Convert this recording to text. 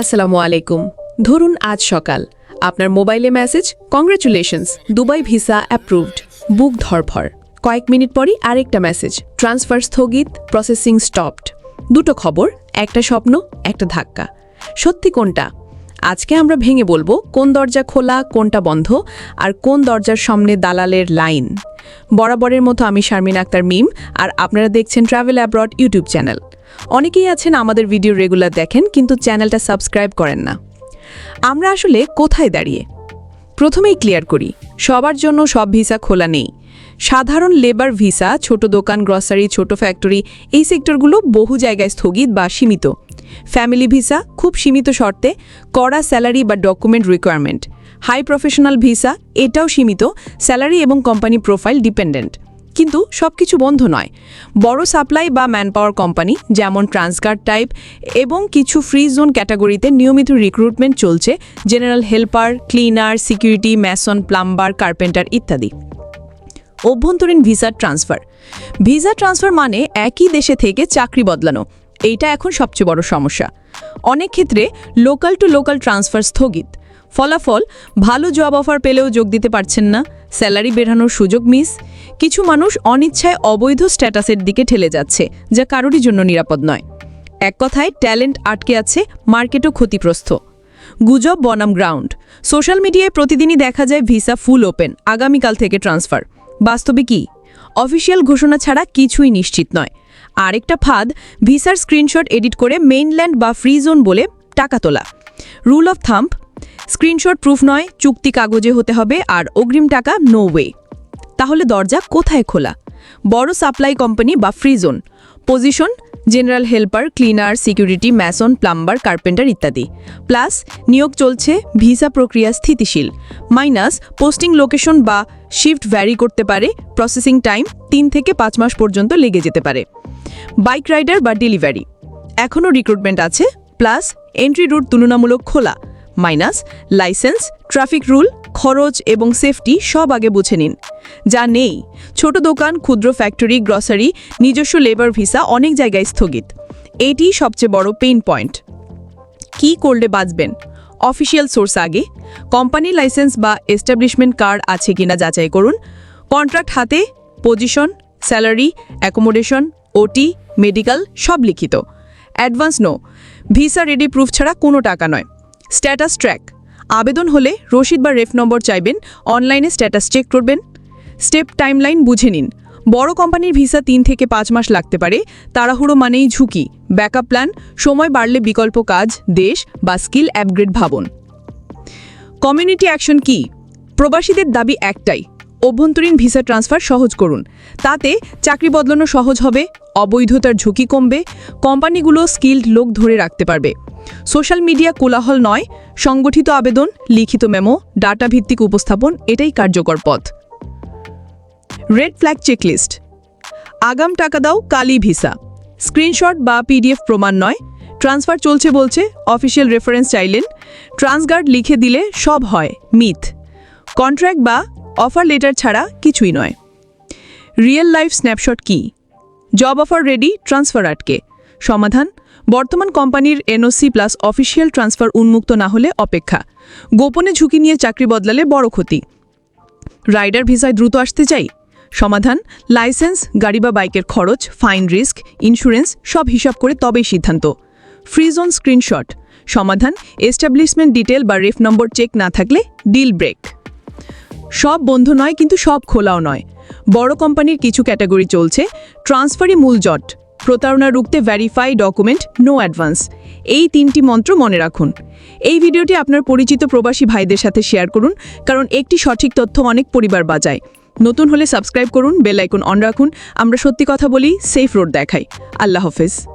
আসসালামু আলাইকুম। ধরুন আজ সকাল। আপনার মোবাইলে message, congratulations, Dubai visa approved. বুক ধরফর কয়েক মিনিট পরই আরেকটা মেসেজ। ট্রান্সফার স্থগিত, প্রসেসিং স্টপড। দুটো খবর, একটা স্বপ্ন, একটা ধাক্কা। সত্যি কোনটা? আজকে আমরা ভেঙে বলব কোন দরজা খোলা, কোনটা বন্ধ আর কোন দরজার সামনে দালালের লাইন। বরাবরের মতো আমি শারমিন আক্তার মিম আর আপনারা দেখছেন ট্রাভেল অ্যাব্রড ইউটিউব চ্যানেল। অনেকেই আছেন আমাদের ভিডিও রেগুলার দেখেন কিন্তু চ্যানেলটা সাবস্ক্রাইব করেন না। আমরা আসলে কোথায় দাঁড়িয়ে? প্রথমেই ক্লিয়ার করি, সবার জন্য সব ভিসা খোলা নেই। সাধারণ লেবার ভিসা, ছোট দোকান গ্রসারি ছোট ফ্যাক্টরি এই সেক্টরগুলো বহু জায়গায় স্থগিত বা সীমিত। ফ্যামিলি ভিসা, খুব সীমিত শর্তে, কড়া স্যালারি বা document requirement high professional visa, এটাও সীমিত, স্যালারি এবং কোম্পানি প্রোফাইল ডিপেন্ডেন্ট। কিন্তু সবকিছু বন্ধ নয়। বড় সাপ্লাই বা ম্যানপাওয়ার কোম্পানি, যেমন ট্রান্সগার্ড টাইপ এবং কিছু ফ্রি জোন ক্যাটাগরিতে নিয়মিত রিক্রুটমেন্ট চলছে general helper cleaner security mason plumber carpenter ইত্যাদি। অভ্যন্তরীণ ভিসা ট্রান্সফার ভিসা ট্রান্সফার মানে একই দেশে থেকে চাকরি বদলানো। এইটা এখন সবচেয়ে বড় সমস্যা। অনেক ক্ষেত্রে লোকাল টু লোকাল ট্রান্সফার স্থগিত। ফলাফল, ভালো জব অফার পেলেও যোগ দিতে পারছেন না স্যালারি বেড়ানোর সুযোগ মিস কিছু মানুষ অনিচ্ছায় অবৈধ স্ট্যাটাসের দিকে ঠেলে যাচ্ছে, যা কারোরই জন্য নিরাপদ নয়। এক কথায় ট্যালেন্ট আটকে আছে মার্কেটও ক্ষতিগ্রস্ত। গুজব বনাম গ্রাউন্ড সোশ্যাল মিডিয়ায় প্রতিদিনই দেখা যায় ভিসা ফুল ওপেন আগামীকাল থেকে ট্রান্সফার বাস্তবে কি? অফিসিয়াল ঘোষণা ছাড়া কিছুই নিশ্চিত নয়। আরেকটা ফাঁদ, ভিসার স্ক্রিনশট এডিট করে মেইনল্যান্ড বা ফ্রি জোন বলে টাকা তোলা। Rule of thumb screenshot proof নয়, চুক্তি কাগজে হতে হবে আর অগ্রিম টাকা নো ওয়ে তাহলে দরজা কোথায় খোলা? বড় সাপ্লাই কোম্পানি বা free zone position general helper cleaner security mason plumber carpenter ইত্যাদি। প্লাস নিয়োগ চলছে, ভিসা প্রক্রিয়া স্থিতিশীল। মাইনাস পোস্টিং লোকেশন বা শিফট ভ্যারি করতে পারে প্রসেসিং টাইম তিন থেকে পাঁচ মাস পর্যন্ত লেগে যেতে পারে। বাইক রাইডার বা ডেলিভারি এখনও রিক্রুটমেন্ট আছে প্লাস এন্ট্রি রুট তুলনামূলক খোলা মাইনাস লাইসেন্স ট্রাফিক রুল খরচ এবং সেফটি সব আগে বুঝে নিন। যা নেই, ছোট দোকান, ক্ষুদ্র ফ্যাক্টরি গ্রসারি নিজস্ব লেবার ভিসা অনেক জায়গায় স্থগিত। এটি সবচেয়ে বড় পেইন পয়েন্ট কি করলে বাঁচবেন? অফিসিয়াল সোর্স আগে। কোম্পানি লাইসেন্স বা এস্টাবলিশমেন্ট কার্ড আছে কিনা যাচাই করুন। কন্ট্রাক্ট হাতে, position, salary, accommodation, OT, medical সব লিখিত। Advance no. Visa ready proof ছাড়া কোনো টাকা নয়। Status track. আবেদন হলে রসিদ বা রেফ নম্বর চাইবেন, অনলাইনে স্ট্যাটাস চেক করবেন। স্টেপ টাইমলাইন বুঝে নিন। বড় কোম্পানির ভিসা তিন থেকে পাঁচ মাস লাগতে পারে। তাড়াহুড়ো মানেই ঝুঁকি। ব্যাকআপ প্ল্যান, সময় বাড়লে বিকল্প কাজ, দেশ বা স্কিল অ্যাপগ্রেড ভাবন। কমিউনিটি অ্যাকশন কি? প্রবাসীদের দাবি একটাই, অভ্যন্তরীণ ভিসা ট্রান্সফার সহজ করুন। তাতে চাকরি বদলানো সহজ হবে, অবৈধতার ঝুঁকি কমবে, কোম্পানিগুলো স্কিল্ড লোক ধরে রাখতে পারবে। সোশ্যাল মিডিয়া কোলাহল নয়, সংগঠিত আবেদন, লিখিত মেমো ডাটা ভিত্তিক উপস্থাপন, এটাই কার্যকর পথ। Red flag checklist. আগাম টাকা দাও কালি ভিসা। স্ক্রিনশট বা পিডিএফ প্রমাণ নয়। ট্রান্সফার চলছে বলছে অফিসিয়াল রেফারেন্স চাইলেন। ট্রান্সগার্ড লিখে দিলে সব হয়, মিথ। কন্ট্রাক্ট বা অফার লেটার ছাড়া কিছুই নয়। রিয়েল লাইফ স্ন্যাপশট কি? জব অফার রেডি, ট্রান্সফার আটকে। সমাধান, বর্তমান কোম্পানির এনওসি প্লাস অফিসিয়াল ট্রান্সফার উন্মুক্ত না হলে অপেক্ষা। গোপনে ঝুঁকি নিয়ে চাকরি বদলালে বড় ক্ষতি। রাইডার ভিসায় দ্রুত আসতে চাই? সমাধান, লাইসেন্স, গাড়ি বা বাইকের খরচ, ফাইন রিস্ক, ইন্স্যুরেন্স, সব হিসাব করে তবেই সিদ্ধান্ত। Freeze on screenshot. সমাধান, এস্টাবলিশমেন্ট ডিটেল বা রেফ নম্বর চেক না থাকলে ডিল ব্রেক। সব বন্ধ নয়, কিন্তু সব খোলাও নয়। বড় কোম্পানির কিছু ক্যাটাগরি চলছে, ট্রান্সফারই মূল জট। প্রতারণা রুখতে ভ্যারিফাই ডকুমেন্ট নো অ্যাডভান্স এই তিনটি মন্ত্র মনে রাখুন। এই ভিডিওটি আপনার পরিচিত প্রবাসী ভাইদের সাথে শেয়ার করুন, কারণ একটি সঠিক তথ্য অনেক পরিবার বাজায় নতুন হলে সাবস্ক্রাইব করুন, বেল আইকন অন রাখুন। আমরা সত্যি কথা বলি সেফ রোড দেখাই। আল্লাহ হাফেজ।